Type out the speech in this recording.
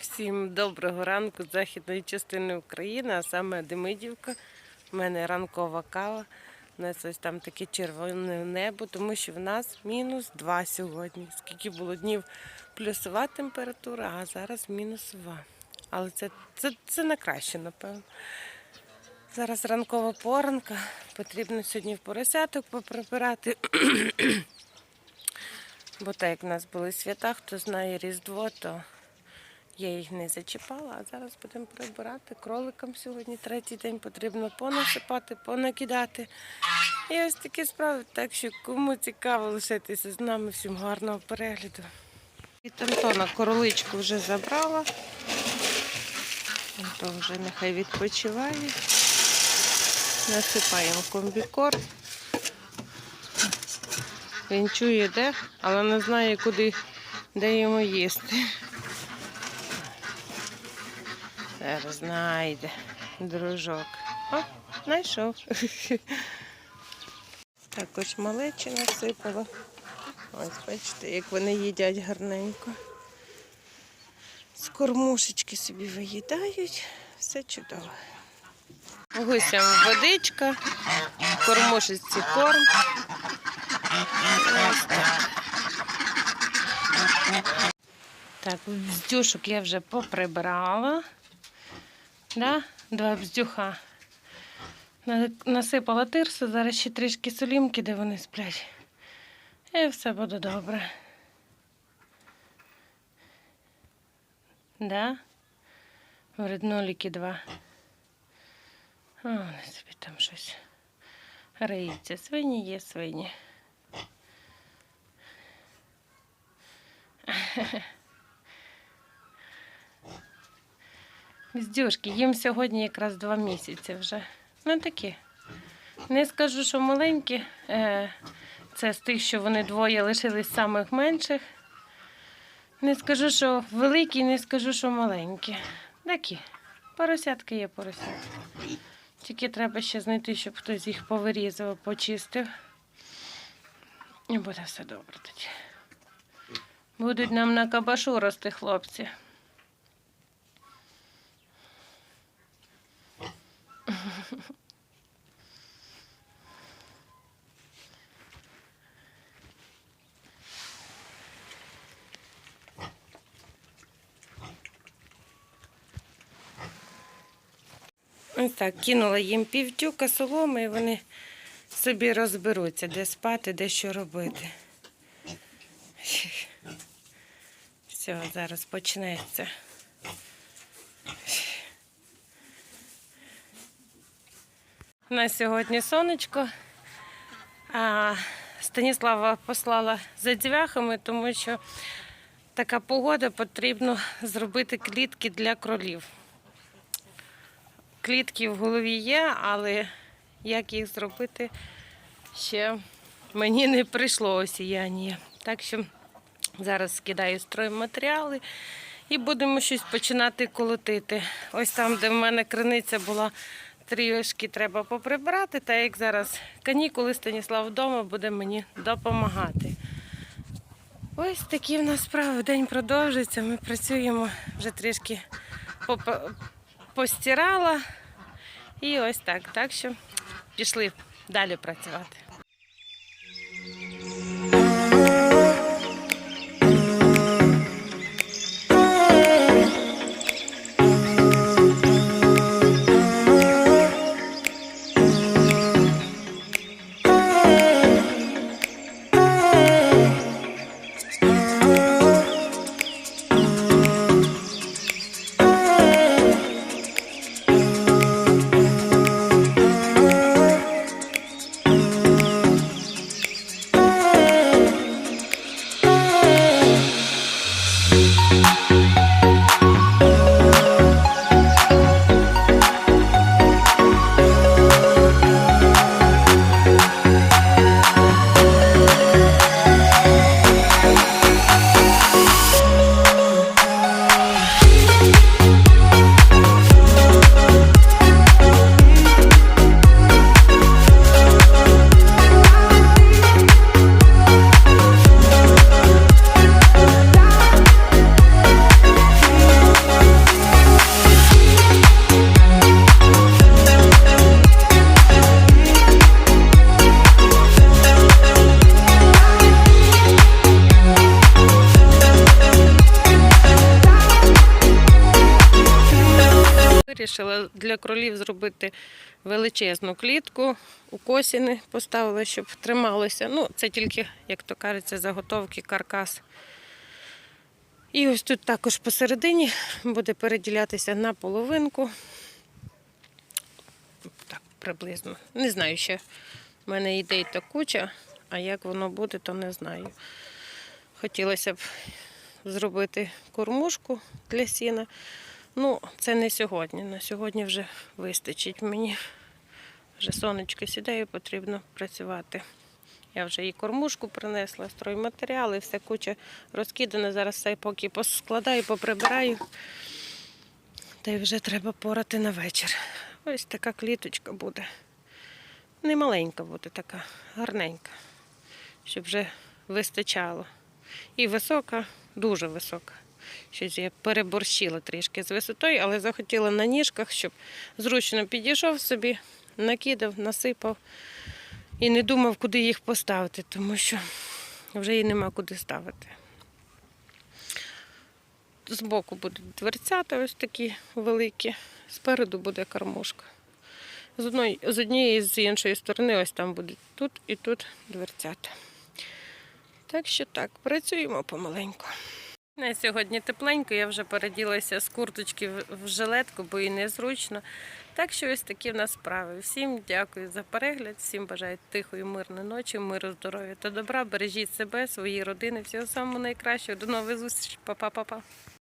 Всім доброго ранку з західної частини України, а саме Демидівка. У мене ранкова кава. У нас ось там таке червоне небо, тому що в нас мінус 2 сьогодні. Скільки було днів плюсова температура, а зараз мінусова. Але це, це, це на краще, напевно. Зараз ранкова поранка. Потрібно сьогодні в поросяток поприбирати. Бо так як в нас були свята, хто знає Різдво, то я їх не зачіпала, а зараз будемо прибирати. Кроликам сьогодні третій день потрібно понасипати, понакидати. І ось такі справи. Так що кому цікаво лишитися з нами, всім гарного перегляду. Від Антона короличку вже забрала. Антон вже нехай відпочиває. Насипаємо комбікорм. Він чує де, але не знає, куди де йому їсти. Зараз знайде дружок. О, знайшов. Також малечі насипала. Ось бачите, як вони їдять гарненько. З кормушечки собі виїдають. Все чудово. Гусям водичка, кормушечці корм. Так. Так, бздюшок я вже поприбрала. Да? Два бздюха. Насипала тирсу, зараз ще трішки солімки, де вони сплять. І все буде добре. Да? Вредноліки два. О, вони собі там щось риються. Свині є свині. Віздюшки, їм сьогодні якраз два місяці вже. Ну такі. Не скажу, що маленькі. Е, Це з тих, що вони двоє лишились самих менших. Не скажу, що великі, не скажу, що маленькі. Такі. Поросятки є поросятки. Тільки треба ще знайти, щоб хтось їх повирізав, почистив. І буде все добре тоді. Будуть нам на кабашу рости хлопці. Ось так, кинула їм півтюка соломи, і вони собі розберуться, де спати, де що робити. Все, зараз почнеться. У нас сьогодні сонечко, а Станіслава послала за дзвяхами, тому що така погода потрібно зробити клітки для кролів. Клітки в голові є, але як їх зробити, ще мені не прийшло осіяння. Так що зараз скидаю стройматеріали і будемо щось починати колотити. Ось там, де в мене криниця була, трішки треба поприбрати, та як зараз канікули Станіслав вдома буде мені допомагати. Ось такі в нас справи. День продовжується. Ми працюємо вже трішки поп- постирала. І ось так. Так що пішли далі працювати. Вирішила для кролів зробити величезну клітку. У косіни поставила, щоб трималося. Ну, це тільки, як то кажеться, заготовки, каркас. І ось тут також посередині буде переділятися на половинку. Так, приблизно. Не знаю ще. У мене ідей та куча, а як воно буде, то не знаю. Хотілося б зробити кормушку для сіна. Ну, це не сьогодні. На сьогодні вже вистачить мені. Вже сонечко сідає, потрібно працювати. Я вже і кормушку принесла, стройматеріали, все куча розкидана. Зараз все поки поскладаю, поприбираю. Та й вже треба порати на вечір. Ось така кліточка буде. Не маленька буде, така гарненька, щоб вже вистачало. І висока, дуже висока. Щось я переборщила трішки з висотою, але захотіла на ніжках, щоб зручно підійшов собі, накидав, насипав і не думав, куди їх поставити, тому що вже її нема куди ставити. Збоку будуть дверцята ось такі великі, спереду буде кормушка. З одної, з однієї і з іншої сторони, ось там буде тут і тут дверцята. Так що так, працюємо помаленьку. На сьогодні тепленько, я вже переділася з курточки в жилетку, бо і незручно. Так що ось такі в нас справи. Всім дякую за перегляд, всім бажаю тихої, мирної ночі, миру, здоров'я та добра. Бережіть себе, свої родини. Всього самого найкращого. До нових зустрічей. Па-па-па-па.